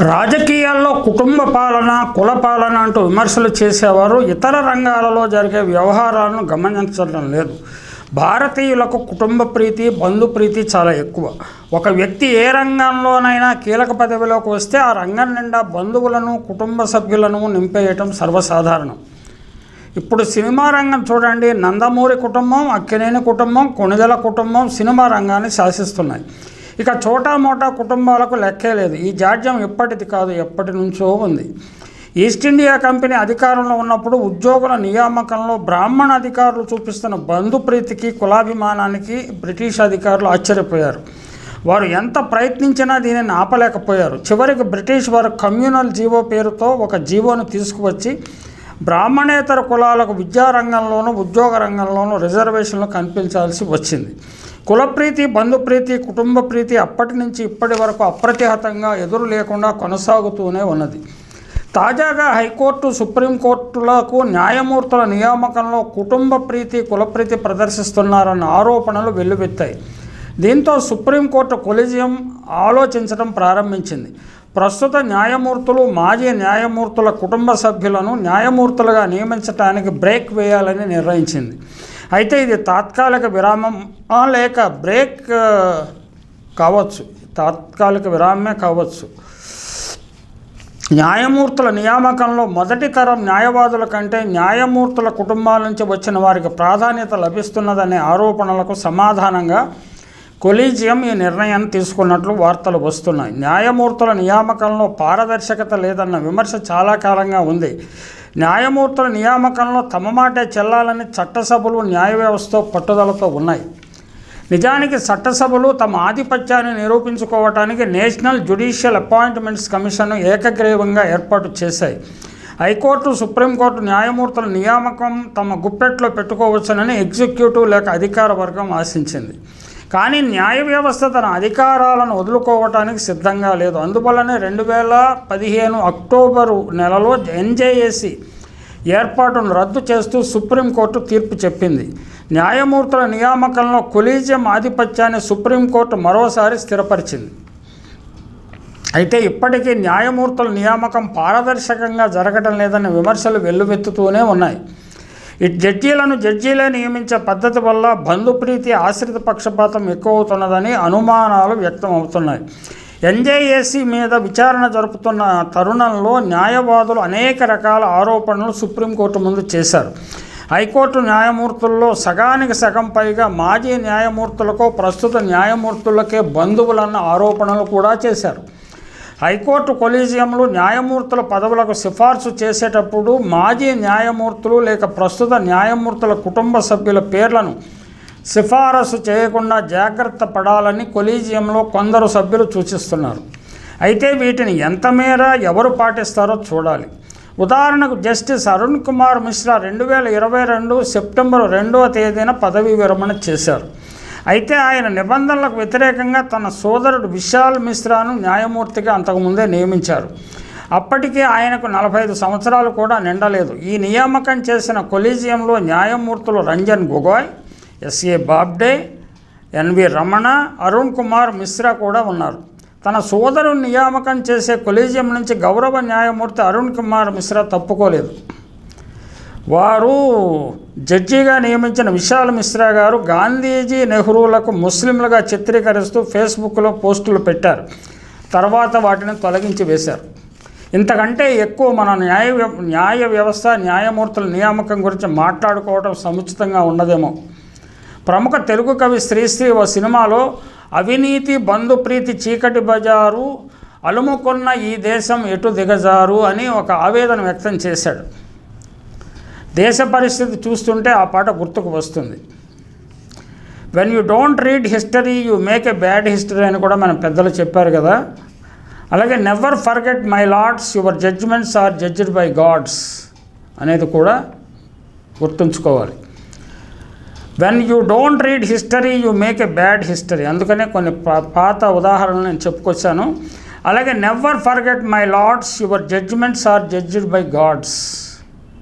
రాజకీయాల్లో కుటుంబ పాలన కుల పాలన అంటూ విమర్శలు చేసేవారు ఇతర రంగాలలో జరిగే వ్యవహారాలను గమనించడం లేదు. భారతీయులకు కుటుంబ ప్రీతి బంధు ప్రీతి చాలా ఎక్కువ. ఒక వ్యక్తి ఏ రంగంలోనైనా కీలక పదవిలోకి వస్తే ఆ రంగం నిండా బంధువులను కుటుంబ సభ్యులను నింపేయటం సర్వసాధారణం. ఇప్పుడు సినిమా రంగం చూడండి. నందమూరి కుటుంబం అక్కినేని కుటుంబం కొణిదల కుటుంబం సినిమా రంగాన్ని శాసిస్తున్నాయి. ఇక చోటా మోటా కుటుంబాలకు లెక్కే లేదు. ఈ జాడ్యం ఎప్పటిది కాదు ఎప్పటి నుంచో ఉంది. ఈస్ట్ ఇండియా కంపెనీ అధికారంలో ఉన్నప్పుడు ఉద్యోగుల నియామకంలో బ్రాహ్మణ అధికారులు చూపిస్తున్న బంధుప్రీతికి కులాభిమానానికి బ్రిటిష్ అధికారులు ఆశ్చర్యపోయారు. వారు ఎంత ప్రయత్నించినా దీనిని ఆపలేకపోయారు. చివరికి బ్రిటిష్ వారు కమ్యూనల్ జీవో పేరుతో ఒక జీవోను తీసుకువచ్చి బ్రాహ్మణేతర కులాలకు విద్యారంగంలోనూ ఉద్యోగ రంగంలోనూ రిజర్వేషన్లు కనిపించాల్సి వచ్చింది. కులప్రీతి బంధుప్రీతి కుటుంబ ప్రీతి అప్పటి నుంచి ఇప్పటి వరకు అప్రతిహతంగా ఎదురు లేకుండా కొనసాగుతూనే ఉన్నది. తాజాగా హైకోర్టు సుప్రీంకోర్టులకు న్యాయమూర్తుల నియామకంలో కుటుంబ ప్రీతి కులప్రీతి ప్రదర్శిస్తున్నారన్న ఆరోపణలు వెల్లువెత్తాయి. దీంతో సుప్రీంకోర్టు కొలిజియం ఆలోచించడం ప్రారంభించింది. ప్రస్తుత న్యాయమూర్తులు మాజీ న్యాయమూర్తుల కుటుంబ సభ్యులను న్యాయమూర్తులుగా నియమించడానికి బ్రేక్ వేయాలని నిర్ణయించింది. అయితే ఇది తాత్కాలిక విరామం లేక బ్రేక్ కావచ్చు. తాత్కాలిక విరామమే కావచ్చు. న్యాయమూర్తుల నియామకంలో మొదటి తరం న్యాయవాదుల కంటే న్యాయమూర్తుల కుటుంబాల నుంచి వచ్చిన వారికి ప్రాధాన్యత లభిస్తున్నదనే ఆరోపణలకు సమాధానంగా కొలీజియం ఈ నిర్ణయాన్ని తీసుకున్నట్లు వార్తలు వస్తున్నాయి. న్యాయమూర్తుల నియామకంలో పారదర్శకత లేదన్న విమర్శ చాలా కాలంగా ఉంది. న్యాయమూర్తుల నియామకంలో తమ మాటే చెల్లాలని చట్టసభలు న్యాయ వ్యవస్థ పట్టుదలతో ఉన్నాయి. నిజానికి చట్టసభలు తమ ఆధిపత్యాన్ని నిరూపించుకోవటానికి నేషనల్ జ్యుడిషియల్ అపాయింట్మెంట్స్ కమిషన్ను ఏకగ్రీవంగా ఏర్పాటు చేశాయి. హైకోర్టు సుప్రీంకోర్టు న్యాయమూర్తుల నియామకం తమ గుప్పెట్లో పెట్టుకోవచ్చునని ఎగ్జిక్యూటివ్ లేక అధికార వర్గం ఆశించింది. కానీ న్యాయ వ్యవస్థ తన అధికారాలను వదులుకోవటానికి సిద్ధంగా లేదు. అందువల్లనే రెండు వేల పదిహేను అక్టోబరు నెలలో ఎన్జేఏసి ఏర్పాటును రద్దు చేస్తూ సుప్రీంకోర్టు తీర్పు చెప్పింది. న్యాయమూర్తుల నియామకంలో కొలీజియం ఆధిపత్యాన్ని సుప్రీంకోర్టు మరోసారి స్థిరపరిచింది. అయితే ఇప్పటికీ న్యాయమూర్తుల నియామకం పారదర్శకంగా జరగడం లేదనే విమర్శలు వెల్లువెత్తుతూనే ఉన్నాయి. జడ్జీలను జడ్జీలే నియమించే పద్ధతి వల్ల బంధుప్రీతి ఆశ్రిత పక్షపాతం ఎక్కువ అవుతున్నదని అనుమానాలు వ్యక్తం అవుతున్నాయి ఎన్జేఏసీ మీద విచారణ జరుపుతున్న తరుణంలో న్యాయవాదులు అనేక రకాల ఆరోపణలు సుప్రీంకోర్టు ముందు చేశారు. హైకోర్టు న్యాయమూర్తుల్లో సగానికి సగం పైగా మాజీ న్యాయమూర్తులకు ప్రస్తుత న్యాయమూర్తులకే బంధువులన్న ఆరోపణలు కూడా చేశారు. హైకోర్టు కొలీజియంలో న్యాయమూర్తుల పదవులకు సిఫార్సు చేసేటప్పుడు మాజీ న్యాయమూర్తులు లేక ప్రస్తుత న్యాయమూర్తుల కుటుంబ సభ్యుల పేర్లను సిఫారసు చేయకుండా జాగ్రత్త పడాలని కొలీజియంలో కొందరు సభ్యులు సూచిస్తున్నారు. అయితే వీటిని ఎంత మేర ఎవరు పాటిస్తారో చూడాలి. ఉదాహరణకు జస్టిస్ అరుణ్ కుమార్ మిశ్రా రెండు వేల ఇరవై రెండు సెప్టెంబర్ రెండవ తేదీన పదవీ విరమణ చేశారు. అయితే ఆయన నిబంధనలకు వ్యతిరేకంగా తన సోదరుడు విశాల్ మిశ్రాను న్యాయమూర్తిగా అంతకుముందే నియమించారు. అప్పటికే ఆయనకు నలభై ఐదు సంవత్సరాలు కూడా నిండలేదు. ఈ నియామకం చేసిన కొలీజియంలో న్యాయమూర్తులు రంజన్ గొగోయ్ ఎస్ఏ బాబ్డే ఎన్వి రమణ అరుణ్ కుమార్ మిశ్రా కూడా ఉన్నారు. తన సోదరుని నియామకం చేసే కొలీజియం నుంచి గౌరవ న్యాయమూర్తి అరుణ్ కుమార్ మిశ్రా తప్పుకోలేదు. వారు జడ్జిగా నియమించిన విశాల్ మిశ్రా గారు గాంధీజీ నెహ్రూలకు ముస్లింలుగా చిత్రీకరిస్తూ ఫేస్బుక్లో పోస్టులు పెట్టారు. తర్వాత వాటిని తొలగించి వేశారు. ఇంతకంటే ఎక్కువ మన న్యాయ వ్య- న్యాయ వ్యవస్థ న్యాయమూర్తుల నియామకం గురించి మాట్లాడుకోవడం సముచితంగా ఉండదేమో ప్రముఖ తెలుగు కవి శ్రీశ్రీ ఓ సినిమాలో అవినీతి బంధుప్రీతి చీకటి బజారు అలుముకున్న ఈ దేశం ఎటు దిగజారు అని ఒక ఆవేదన వ్యక్తం చేశాడు. దేశ పరిస్థితి చూస్తుంటే ఆ పాట గుర్తుకు వస్తుంది. When you don't read history you make a bad history అని కూడా మన పెద్దలు చెప్పారు కదా. అలాగే never forget my lords your judgements are judged by gods అనేది కూడా గుర్తుంచుకోవాలి. When you don't read history you make a bad history అందుకనే కొన్ని పాత ఉదాహరణలు నేను చెప్పుకొచ్చాను. అలాగే never forget my lords your judgements are judged by gods